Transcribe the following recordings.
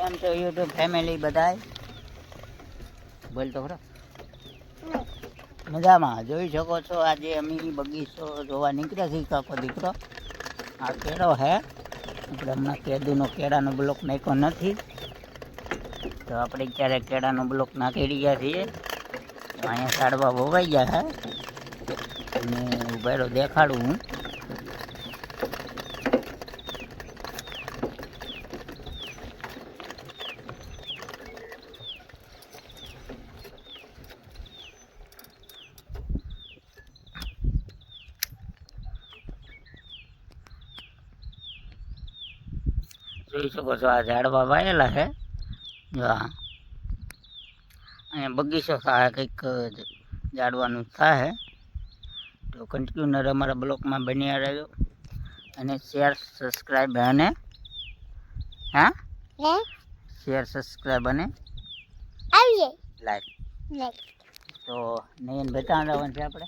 કેમ છો YouTube family બધાય. બોલ તો ખરો. મજામાં. જોઈ શકો છો આજે અમે બગીચો જોવા નીકળ્યા છીએ કાકો દીકરો. આ કેળો હે. આપણે હમણાં કેદુનો કેળાનો બ્લોક નાખ્યો નથી. તો આપણે ક્યારેક કેળાનો બ્લોક નાખી રહ્યા છીએ. અહીંયા સાડવા વવાઈ ગયા હે. અને ઉભેરો દેખાડું હું. જોઈ શકો છો? આ ઝાડવા વાયેલા છે. જો આ. અહીંયા બગીચો થાય કંઈક ઝાડવાનું થાય. તો કન્ટિન્યુઅર અમારા બ્લોકમાં બન્યા રહેજો. અને શેર સબસ્ક્રાઈબ અને હા? હે શેર સબસ્ક્રાઈબ અને આવીએ લાઈક લે તો નયન બતાવવા જવાનું છે આપણે?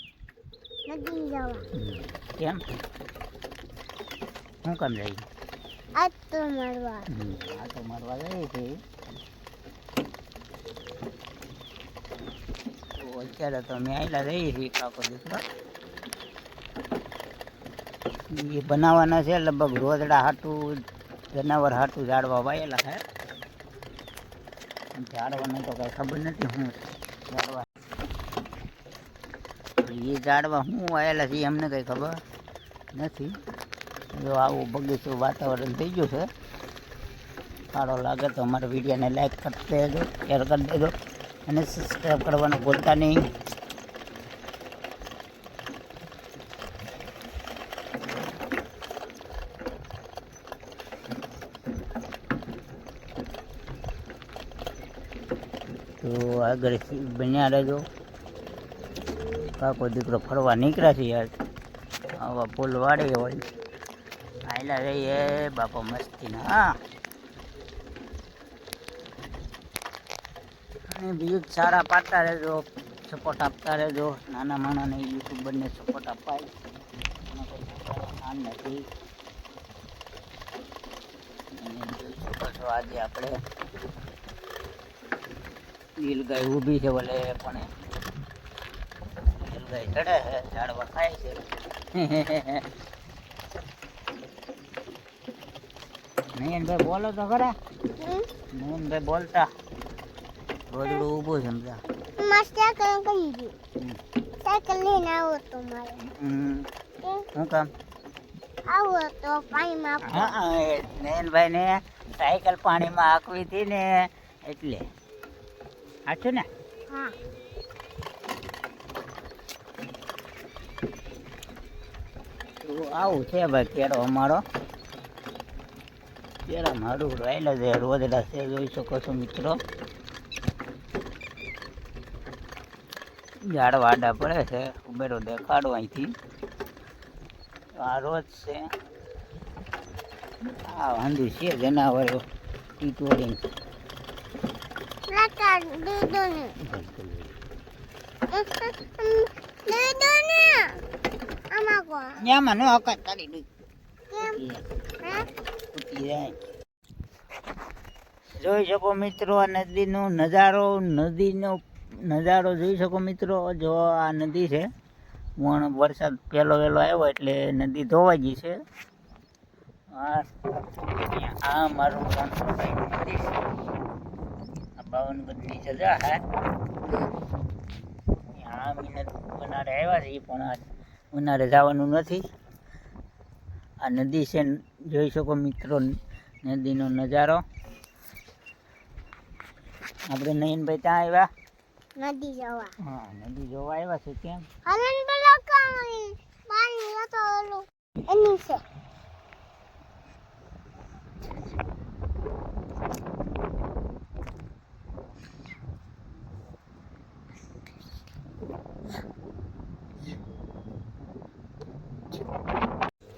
નદી જવા. કેમ? શું કામ જઈએ આ તો મારવા. હમ, મારવા તો અત્યારે તો અમે આવેલા રહીએ છીએ કાકો દીકરા. એ બનાવવાના છે લગભગ રોદડા હાટું જનાવર હાટું ઝાડવા વાયેલા છે. ઝાડવાનું તો કઈ ખબર નથી હું ઝાડવા. એ ઝાડવા શું વાયેલા છે એમને કઈ ખબર નથી. જો આવું બગીચું વાતાવરણ થઈ ગયું છે, સારો લાગે તો અમારા વિડીયોને લાઈક કરી દેજો શેર કરી દેજો, અને સબસ્ક્રાઈબ કરવાનું ભૂલતા નહીં. તો આગળ બન્યા રહેજો. કાકો દીકરો ફરવા નીકળ્યા છે યાર. આવા પુલ વાળી હોય. આયલા રહીએ બાપા મસ્તી અને બીજું સારા પાડતા રહેજો સપોર્ટ આપતા રહેજો. નાના માણાને યુટ્યુબરને સપોર્ટ અપાય. નથી. આજે આપણે? નીલગાય ઊભી છે ભલે, પણ નીલગાય ચડે છે, ઝાડવા ખાય છે. નયનભાઈ બોલો તો ખરા. નયનભાઈ બોલતા. ગોદડું ઊભું સમજા. માર સાયકલ કરી સાયકલ લઈને આવો તો મારે. શું કામ? આવો તો પાણીમાં હા નયનભાઈ ને સાયકલ પાણીમાં આકવી હતી ને એટલે. સાચું ને? હા. આવું છે ભાઈ કેળો અમારો. કેળા મારું રાયલા છે રોદડા છે જોઈ શકો છો મિત્રો. ઝાડ વાડા પડે છે ઉભેરો દેખાડો અહીંથી. આ રોજ છે. આ વાંધી છે જનાવરો ટીટોડી ન્યામાં નો હકાત કરી દઈ કેમ? હે? જાય જોઈ શકો મિત્રો આ નદીનો નજારો નદીનો નજારો જોઈ શકો મિત્રો. જો આ નદી છે, પણ વરસાદ પહેલો વહેલો આવ્યો એટલે નદી ધોવાઈ ગઈ છે. આ મારું આ બાવનગઢની સજા હે. આ મહિને ઉનાળે આવ્યા છે પણ આ ઉનાળે જવાનું નથી. આ નદી છે જોઈ શકો મિત્રો નદીનો નજારો. આપણે નયનભાઈ ત્યાં આવ્યા? નદી જવા. હા નદી જોવા આવ્યા છે કેમ? હલન પેલો કાઈ પાણી હતો ઓલું. એની છે.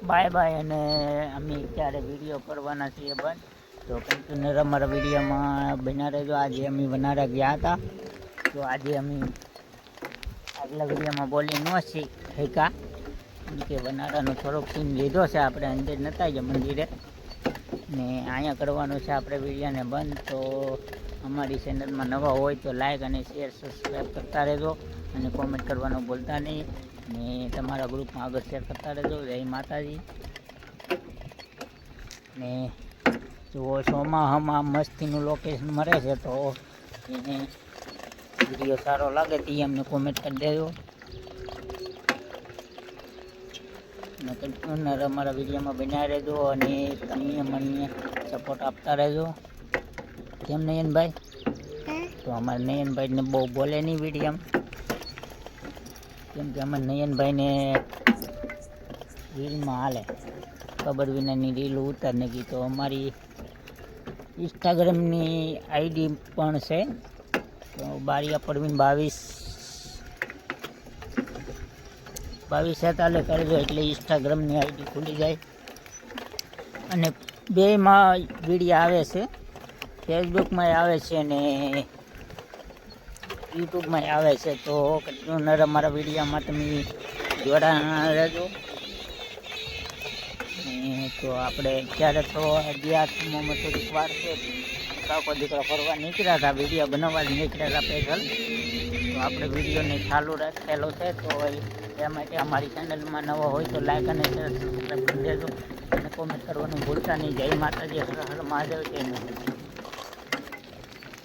બાય બાય અને અમે ક્યારે વીડિયો કરવાના છીએ બંધ. તો કન્ટિન્યુઅર અમારા વિડીયોમાં બના રહેજો. આજે અમે વનારા ગયા હતા. તો આજે અમે આગલા વિડીયોમાં બોલી ન શીખા કે વનારાનો થોડોક સીન લીધો છે. આપણે અંદર નતા જ મંદિરે. ને અહીંયા કરવાનું છે આપણે વિડીયોને બંધ. તો અમારી ચેનલમાં નવા હોય તો લાઈક અને શેર સબસ્ક્રાઈબ કરતા રહેજો. અને કોમેન્ટ કરવાનું ભૂલતા નહીં. ને તમારા ગ્રુપમાં આગળ શેર કરતા રહેજો. જય માતાજી. ને જો સોમાહામાં મસ્તીનું લોકેશન મળે છે તો એને વીડિયો સારો લાગે તે અમને કોમેન્ટ કરી દેજો. અને અમારા વિડીયોમાં બન્યા રહેજો અને તમે મને સપોર્ટ આપતા રહેજો. કેમ નયનભાઈ? તો અમારા નયનભાઈને બહુ બોલે નહીં વિડીયમ કેમ કે અમે નયનભાઈને રીલમાં હાલે. ખબર વિનાની રીલ ઉતાર નાખી તો અમારી ઇન્સ્ટાગ્રામની આઈડી પણ છે. તો બારિયા પરવીન બાવીસ. બાવીસ તાલે કરજો એટલે ઇન્સ્ટાગ્રામની આઈડી ખુલી જાય. અને બેમાં વીડિયો આવે છે. ફેસબુકમાં આવે છે ને યુટ્યુબમાં આવે છે, તો કન્ટિન્યુઅર અમારા વિડીયોમાં તમે જોડાણ રહેજો. તો આપણે અત્યારે તો સમયમાં થોડીક વાર છે. કાકો દીકરો ફરવા નીકળ્યા હતા, વીડિયો બનાવવા નીકળ્યા હતા સ્પેશલ તો આપણે વિડીયોને ચાલુ રાખેલો છે, તો એ માટે અમારી ચેનલમાં નવો હોય તો લાઈક અને શેર સબસ્ક્રાઈબ કરી દેજો. અને કોમેન્ટ કરવાનું ભૂલતા નહીં. જય માતાજી, હર હર મહાદેવ, જય મોદી